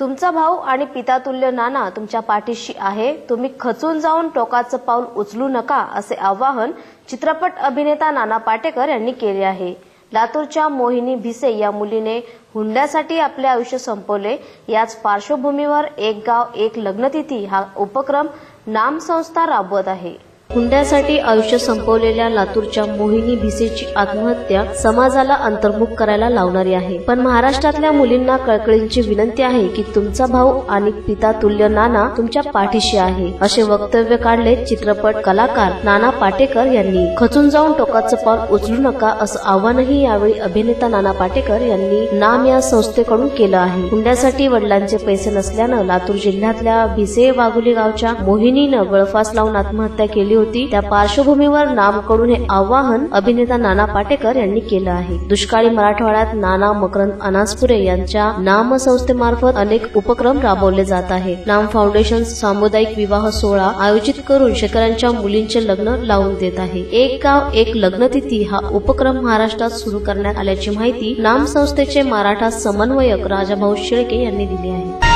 तुमचा भाऊ आणि पितातुल्य नाना तुमच्या पाठीशी आहे. तुम्ही खचून जाऊन टोकाचं पाऊल उचलू नका असे आवाहन चित्रपट अभिनेता नाना पाटेकर यांनी केले आहे. लातूरच्या मोहिनी भिसे या मुलीने हुंड्यासाठी आपले आयुष्य संपवले. याच पार्श्वभूमीवर एक गाव एक लग्नतिथी हा उपक्रम नामसंस्था राबवत आहे. हुंड्यासाठी आयुष्य संपवलेल्या लातूरच्या मोहिनी भिसेची आत्महत्या समाजाला अंतर्मुख करायला लावणारी आहे. पण महाराष्ट्रातल्या मुलींना कळकळींची विनंती आहे की तुमचा भाऊ आणि पिता तुल्य नाना तुमच्या पाठीशी आहे असे वक्तव्य काढले चित्रपट कलाकार नाना पाटेकर यांनी. खचून जाऊन टोकाचं पाऊल उचलू नका असं आव्हानही यावेळी अभिनेता नाना पाटेकर यांनी नाम या संस्थेकडून केलं आहे. हुंड्यासाठी वडिलांचे पैसे नसल्यानं लातूर जिल्ह्यातल्या भिसे वाघुली गावच्या मोहिनीनं गळफास लावून आत्महत्या केली होती. त्या पार्श्वभूमीवर नामकडून हे आवाहन अभिनेता नाना पाटेकर यांनी केलं आहे. दुष्काळी मराठवाड्यात नाना मकरंद अनासपुरे यांच्या नाम संस्थेमार्फत अनेक उपक्रम राबवले जात आहे. नाम फाउंडेशन सामुदायिक विवाह सोहळा आयोजित करून शेतकऱ्यांच्या मुलींचे लग्न लावून देत आहे. एक गाव एक लग्नतिथी हा उपक्रम महाराष्ट्रात सुरू करण्यात आल्याची माहिती नाम संस्थेचे मराठा समन्वयक राजाभाऊ शेळके यांनी दिली आहे.